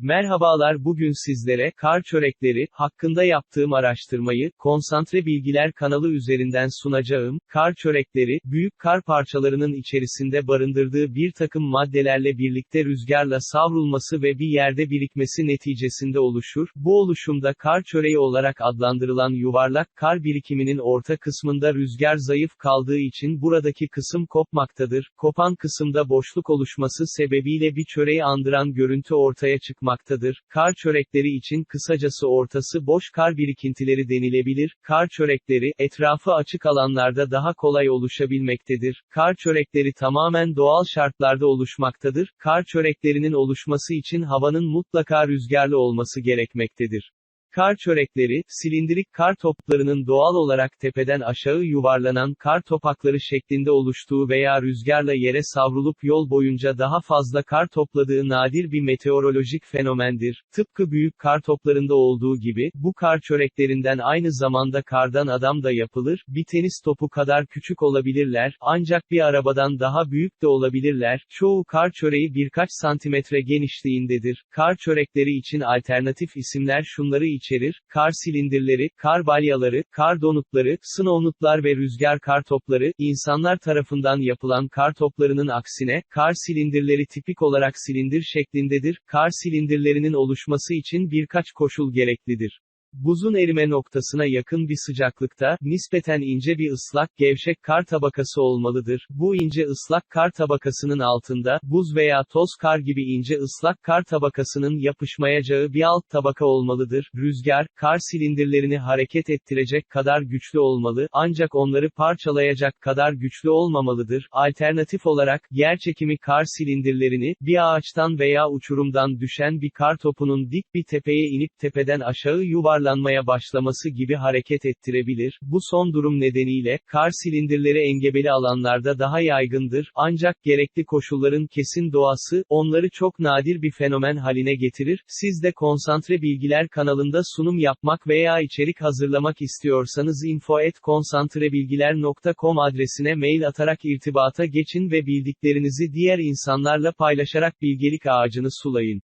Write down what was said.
Merhabalar bugün sizlere, kar çörekleri, hakkında yaptığım araştırmayı, Konsantre Bilgiler kanalı üzerinden sunacağım, kar çörekleri, büyük kar parçalarının içerisinde barındırdığı bir takım maddelerle birlikte rüzgarla savrulması ve bir yerde birikmesi neticesinde oluşur, bu oluşumda kar çöreği olarak adlandırılan yuvarlak, kar birikiminin orta kısmında rüzgar zayıf kaldığı için buradaki kısım kopmaktadır, kopan kısımda boşluk oluşması sebebiyle bir çöreği andıran görüntü ortaya çıkmaktadır bulunmaktadır. Kar çörekleri için kısacası ortası boş kar birikintileri denilebilir. Kar çörekleri, etrafı açık alanlarda daha kolay oluşabilmektedir. Kar çörekleri tamamen doğal şartlarda oluşmaktadır. Kar çöreklerinin oluşması için havanın mutlaka rüzgarlı olması gerekmektedir. Kar çörekleri, silindirik kar toplarının doğal olarak tepeden aşağı yuvarlanan kar topakları şeklinde oluştuğu veya rüzgarla yere savrulup yol boyunca daha fazla kar topladığı nadir bir meteorolojik fenomendir. Tıpkı büyük kar toplarında olduğu gibi, bu kar çöreklerinden aynı zamanda kardan adam da yapılır, bir tenis topu kadar küçük olabilirler, ancak bir arabadan daha büyük de olabilirler. Çoğu kar çöreği birkaç santimetre genişliğindedir. Kar çörekleri için alternatif isimler şunları içerir kar silindirleri, kar balyaları, kar donutları, snownootlar ve rüzgar kar topları, insanlar tarafından yapılan kar toplarının aksine, kar silindirleri tipik olarak silindir şeklindedir, kar silindirlerinin oluşması için birkaç koşul gereklidir. Buzun erime noktasına yakın bir sıcaklıkta, nispeten ince bir ıslak, gevşek kar tabakası olmalıdır. Bu ince ıslak kar tabakasının altında, buz veya toz kar gibi ince ıslak kar tabakasının yapışmayacağı bir alt tabaka olmalıdır. Rüzgar, kar silindirlerini hareket ettirecek kadar güçlü olmalı, ancak onları parçalayacak kadar güçlü olmamalıdır. Alternatif olarak, yer çekimi kar silindirlerini, bir ağaçtan veya uçurumdan düşen bir kar topunun dik bir tepeye inip tepeden aşağı yuvarlanmaktadır yuvarlanmaya başlaması gibi hareket ettirebilir. Bu son durum nedeniyle, kar silindirleri engebeli alanlarda daha yaygındır, ancak gerekli koşulların kesin doğası, onları çok nadir bir fenomen haline getirir. Siz de Konsantre Bilgiler kanalında sunum yapmak veya içerik hazırlamak istiyorsanız info@konsantrebilgiler.com adresine mail atarak irtibata geçin ve bildiklerinizi diğer insanlarla paylaşarak bilgelik ağacını sulayın.